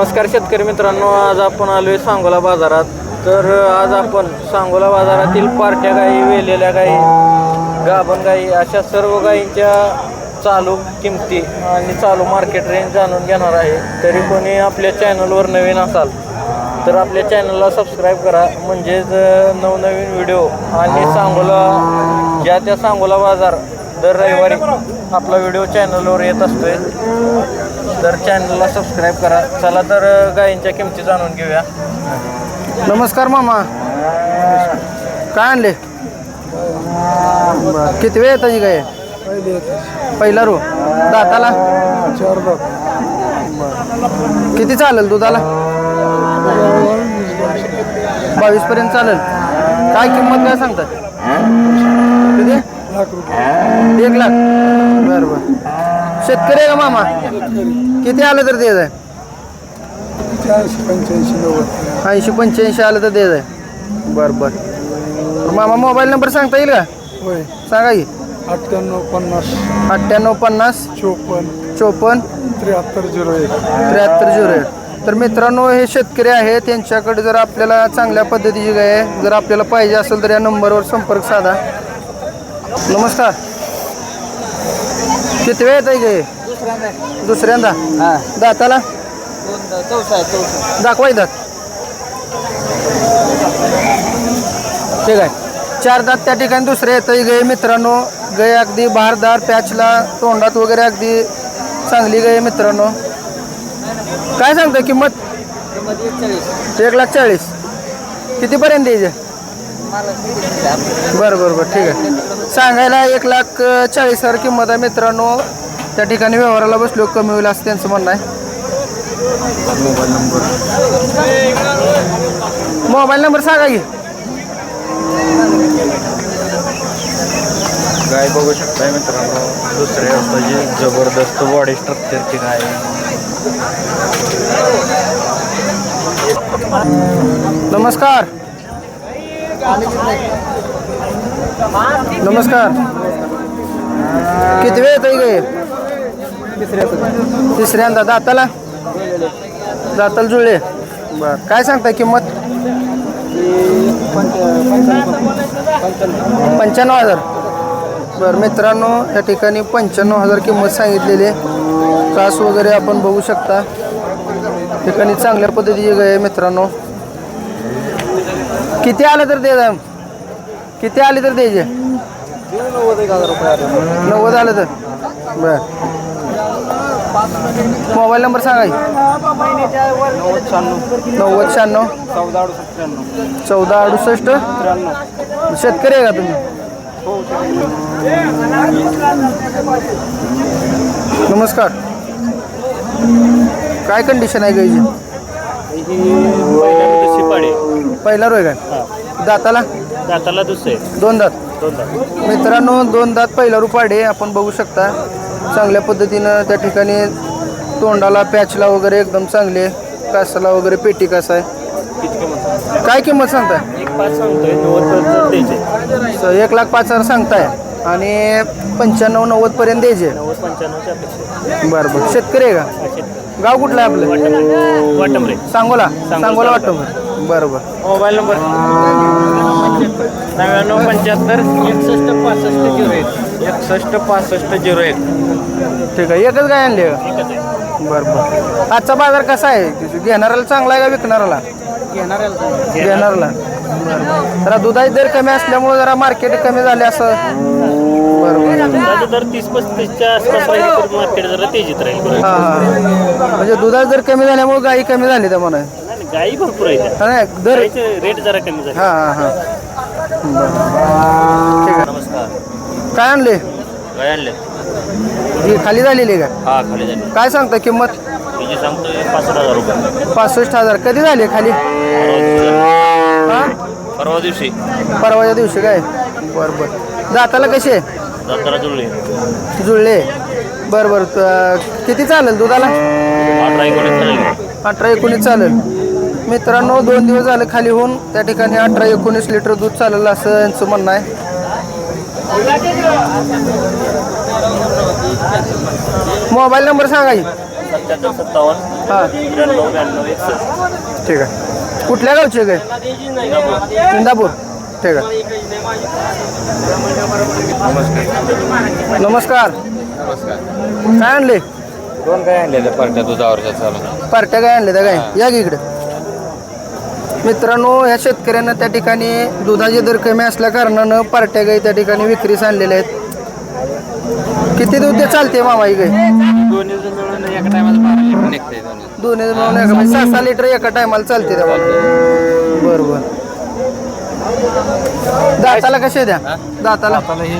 नमस्कार शेतकरी मित्रांनो आज आपण आलोय सांगोला बाजारात. तर आज आपण सांगोला बाजारातील पार्ट्या गाई वेलेल्या गाई गाभण गाई अशा सर्व गाईंच्या चालू किमती आणि चालू मार्केट रेंज जाणून घेणार आहे. तरी कोणी आपल्या चॅनलवर नवीन असाल तर आपल्या चॅनलला सबस्क्राईब करा. म्हणजेच नवनवीन व्हिडिओ आणि सांगोला ज्या त्या सांगोला बाजार दर रविवारी आपला व्हिडिओ चॅनलवर येत असतोय. तर चॅनलला सबस्क्राईब करा चला तर गायींच्या किमती जाणून घेऊया. नमस्कार मामा. काय आणले? बरं. किती वेळ येताची काय पहिला रो. दाताला? चार दात किती चालेल दुधाला? बावीस पर्यंत चालेल. काय किंमत काय सांगतात? किती? लाख रुपये एक लाख. बरं बरं. शेतकरी आहे का मामा? किती आलं तर देत आहे? चारशे पंच्याऐंशी नव्वद ऐंशी पंच्याऐंशी आलं तर देत आहे. बरं बरं. मामा मोबाईल नंबर सांगता येईल का? होय. सांगा की. अठ्ठ्याण्णव पन्नास. अठ्ठ्याण्णव पन्नास. चोपन्न. चोपन्न. त्र्याहत्तर झिरो एक. त्र्याहत्तर झिरो एक. तर मित्रांनो हे शेतकरी आहेत त्यांच्याकडे जर आपल्याला चांगल्या पद्धतीची गाय आहे, जर आपल्याला पाहिजे असेल तर या नंबरवर संपर्क साधा. नमस्कार. किती वेळ येत आहे गाय दुसऱ्यांदा दाताला? दाखवाय दात ठीक आहे. चार दात त्या ठिकाणी दुसरे येत गाय मित्रांनो गाय अगदी बहारदार पॅचला तोंडात वगैरे अगदी चांगली गाय आहे मित्रांनो. काय सांगता किंमत? एक लाख चाळीस. कितीपर्यंत द्यायचे? बरं बरं बरं ठीक आहे. सांगायला एक लाख चाळीस हजार किंमत आहे मित्रांनो. त्या ठिकाणी व्यवहाराला बसलो कमी होईल असं त्यांचं म्हणणं आहे. Mobile number. सांगा की. गाय बघू शकताय मित्रांनो. दुसऱ्या अवताची जबरदस्त बॉडी स्ट्रक्चरची गाय आहे. नमस्कार. नमस्कार. किती वेळ येत गे तिसऱ्यांदा दाताला? दाताला जुळले. बर काय सांगताय किंमत? पंच्याण्णव हजार. बरं मित्रांनो या ठिकाणी पंच्याण्णव हजार किंमत सांगितलेली आहे. कास वगैरे आपण बघू शकता. ठिकाणी चांगल्या पद्धतीची गाय आहे मित्रांनो. किती आलं तर दे. किती आले तर द्यायचे नव्वद आलं तर. बर. मोबाईल नंबर सांगा. नव्वद शहाण्णव. चौदा अडुसष्ट. शेतकरी आहे का तुम्ही? नमस्कार. काय कंडिशन आहे गायची पहिला रोय काय? दाताला? दाताला दुसरे. दोन दात. दोन दात. मित्रांनो दोन दात पहिला रुपाडे आपण बघू शकता. चांगल्या पद्धतीनं त्या ठिकाणी तोंडाला पॅचला वगैरे एकदम चांगले कासाला वगैरे पेटी कासा आहे. काय किंमत सांगताय? एक पाच सांगतोय नव्वद पर्यंत द्यायचे स- एक लाख पाच हजार सांगताय. आणि पंच्याण्णव नव्वद पर्यंत द्यायचे नव्वद पंच्याण्णवच्या अपेक्षा बरं बरं. शेतकरी आहे का? गाव कुठलं आहे आपलं? वाटम रे. सांगोला. सांगोला वाटतं बरं बरं मोबाईल नंबर नव्याण्णव पंच्याहत्तर एकसष्ट पासष्ट झिरो एक. एकसष्ट पासष्ट झिरो एक. ठीक आहे एकच गाय आणली का? बरं बरं आजचा बाजार कसा आहे? घेणाऱ्याला चांगला आहे का विकणाऱ्याला? घेणाऱ्याला. बरं जरा दुधाचे दर कमी असल्यामुळे जरा मार्केट कमी झाले असं. बरं बरं दुधाचा दर तीस पस्तीसच्या आसपास राहील तर मार्केट जरा तेजीत राहील. हां हां. म्हणजे दुधाचे दर कमी झाल्यामुळे गाई कमी झाली त्या म्हणा. गायी भरपूर आहेत. नाही दर रेट जरा कमी झाले. हां हां हां. बरं. ठीक आहे नमस्कार. काय आणले? काय आणले? ही खाली झालेली का? हा खाली झाली. काय सांगता किंमत? तिची सांगतोय पासष्ट हजार रुपये. पासष्ट हजार. कधी झाली खाली? हां? परवा दिवशी. परवाच्या दिवशी काय? बरं बरं. दाताला कसे जाताना जुळले. जुळले. बरं बरं. त- किती चालेल दुधाला? अठरा एकोणीस चालेल. अठरा एकोणीस चालेल. मित्रांनो दोन दिवस झाले खाली होऊन. त्या ठिकाणी अठरा एकोणीस लिटर दूध चालेल असं यांचं म्हणणं आहे. मोबाईल नंबर सांगा हां. ठीक आहे. कुठल्या गावचे गाय इंदापूर. ठीक आहे. नमस्कार. काय आणले? दोन काय आणलेले पार्ट्या दुधावरच्या चालू. पार्ट्या काय आणले त्या काय या की इकडे. मित्रांनो ह्या शेतकऱ्यांना त्या ठिकाणी दुधाचे दर कमी असल्या कारणानं पार्ट्या गाई त्या ठिकाणी विक्रीस आणलेल्या आहेत. किती दूध ते चालते मामा ही गाय दोन्ही मिळून एका म्हणजे सहा सहा लिटर एका टायमाला चालते त्या बरं बरं. दाताला कसे द्या दाताला? हे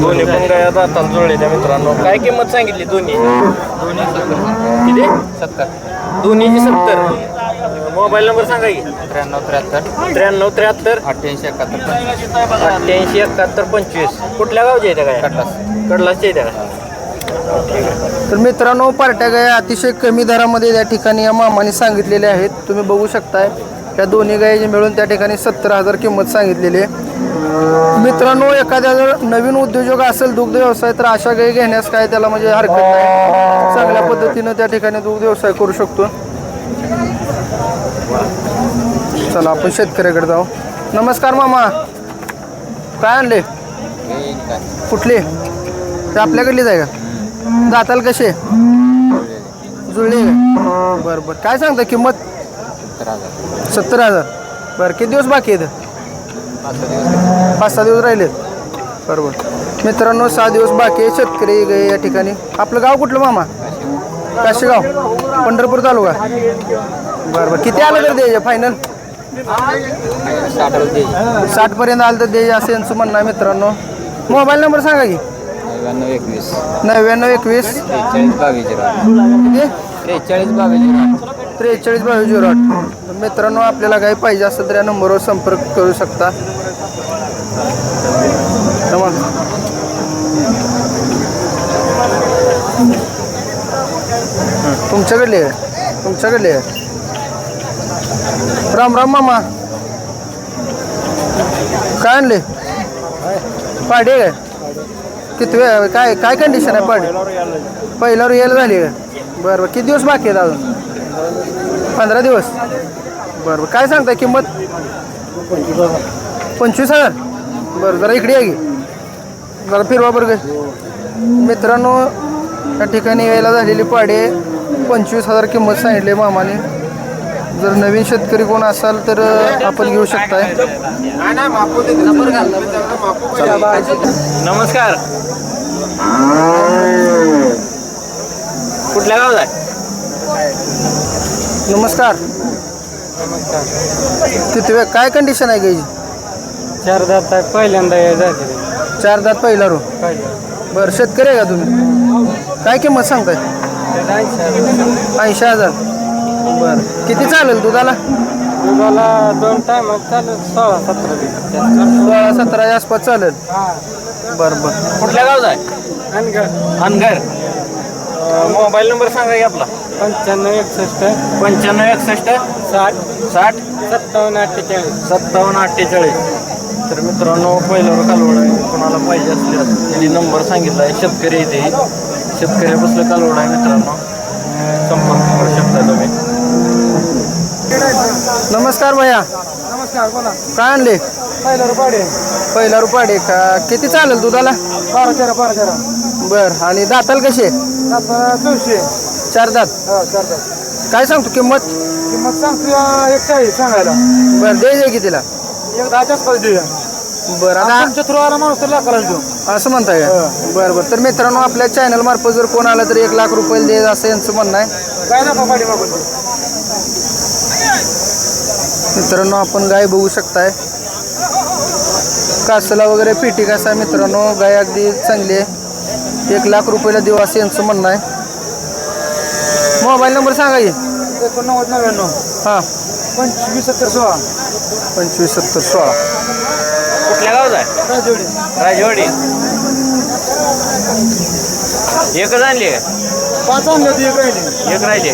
दोन्ही पण गाया दाताला जुळलेल्या मित्रांनो. काय किंमत सांगितली दोन्ही? दोन्ही सत्तर. दोन्हीची सत्तर. मोबाईल नंबर सांगा की. त्र्याण्णव त्र्याहत्तर. त्र्याण्णव त्र्याहत्तर. अठ्ठ्याऐंशी एकाहत्तर अठ्ठ्याऐंशी एकाहत्तर पंचवीस. कुठल्या गावचे आहे त्या काय कडलास कडलासचे आहे त्या काय तर मित्रांनो पार्ट्या गाया अतिशय कमी दरामध्ये त्या ठिकाणी या मामाने सांगितलेले आहेत. तुम्ही बघू शकताय त्या दोन्ही गायी मिळून त्या ठिकाणी सत्तर हजार किंमत सांगितलेली आहे. मित्रांनो एखाद्या जर नवीन उद्योजक असेल दुग्ध व्यवसाय तर अशा गायी घेण्यास काय त्याला म्हणजे हरकत नाही. चांगल्या पद्धतीनं त्या ठिकाणी दुग्ध व्यवसाय करू शकतो. चला आपण शेतकऱ्याकडे जाऊ. नमस्कार मामा. काय आणले? कुठले? ते आपल्याकडलीच आहे का? दाताल कसे? जुळले बर बरं बरं. काय सांगता किंमत? सत्तर हजार. बरं किती दिवस बाकी आहेत? पाच सहा दिवस राहिलेत बरोबर मित्रांनो सहा दिवस बाकी आहे शेतकरी गे या ठिकाणी. आपलं गाव कुठलं मामा? काशीगाव. पंढरपूर तालुका. बरं बरं. किती आलं तर द्यायचं? फायनल साठ पर्यंत आलं तर द्यायचे असं यांचं म्हणणं आहे मित्रांनो. मोबाईल नंबर सांगा की. नव्याण्णव एकवीस. नव्याण्णव एकवीस. त्रेचाळीस बावीस किती त्रेचाळीस बावीस झिरो त्रेचाळीस बावीस झिरो आठ. तर मित्रांनो आपल्याला काही पाहिजे असेल तर या नंबरवर संपर्क करू शकता. तुमच्याकडले आहे. तुमच्याकडले आहे. राम राम मामा. काय आणले? पाडे काय? किती वेळ काय काय कंडिशन आहे पाडे? पहिल्यावर यायला झाली का बरं बरं. किती दिवस बाकी आहेत अजून? पंधरा दिवस. बरं बरं. काय सांगता किंमत? पंचवीस हजार. बरं जरा इकडे या की. जरा फिरवा बरं मित्रांनो या ठिकाणी यायला झालेली पाडे पंचवीस हजार किंमत सांगितली मामाने. जर नवीन शेतकरी कोण असाल तर आपण घेऊ शकताय. नमस्कार. कुठल्या गावात आहे? नमस्कार. वेळ काय कंडिशन आहे गाईची चार दात आहे पहिल्यांदा जाते चार दात पहिला रो बरं शेतकरी आहे का तुम्ही? काय किंमत सांगताय? ऐंशी हजार. बरं. किती चालेल दुधाला? दुधाला दोन टाइम चालेल सोळा सतरा लिटर सोळा सतराच्या आसपास चालेल. बरं बरं. कुठल्या गावात आहे? आणि का अनगर मोबाईल नंबर सांगा की आपला. पंच्याण्णव एकसष्ट. पंच्याण्णव एकसष्ट. साठ. साठ. सत्तावन्न अठ्ठेचाळीस. सत्तावन्न अठ्ठेचाळीस. तर मित्रांनो पहिल्यावर कालवड आहे. कोणाला पाहिजे असल्यास त्यांनी नंबर सांगितला आहे. शेतकरी इथे शेतकऱ्यापासलं कालवड आहे मित्रांनो. संपर्क करू शकता तुम्ही नमस्कार भैया. नमस्कार बोला. काय आणले? पहिला रुपये पहिला रुपाडे. का किती चालेल दुधाला? बारा तेरा बारा तेरा. बरं. आणि दाताल कसे? चौशे. चार दात. हो चार दात. काय सांगतो किंमत? किंमत सांगतो एक चाळीस सांगायला. बरं द्यायचे कितीला? एक दहाच्याच पाच देऊया. बरं आता तुमच्या थ्रू आला माणूस तर लाखाला देऊ. असं म्हणताय का? बरं बरं. तर मित्रांनो आपल्या चॅनल मार्फत जर कोण आलं तर एक लाख रुपये दे असं यांचं म्हणणं आहे. काय नका पाठी मागून मित्रांनो आपण गाय बघू शकताय. कासला वगैरे पेटी कासा मित्रांनो गाय अगदी चांगली आहे. एक लाख रुपयाला देऊ असं यांचं म्हणणं आहे. मोबाईल नंबर सांगा की. एकोणनव्वद नव्याण्णव. हां. पंचवीस सत्तर सोळा. पंचवीस सत्तर सोळा. कुठल्या गावात आहे? जोडी राजवाडी. एकच आणली? पाच आणले होते एक राहिली. एक राहिली.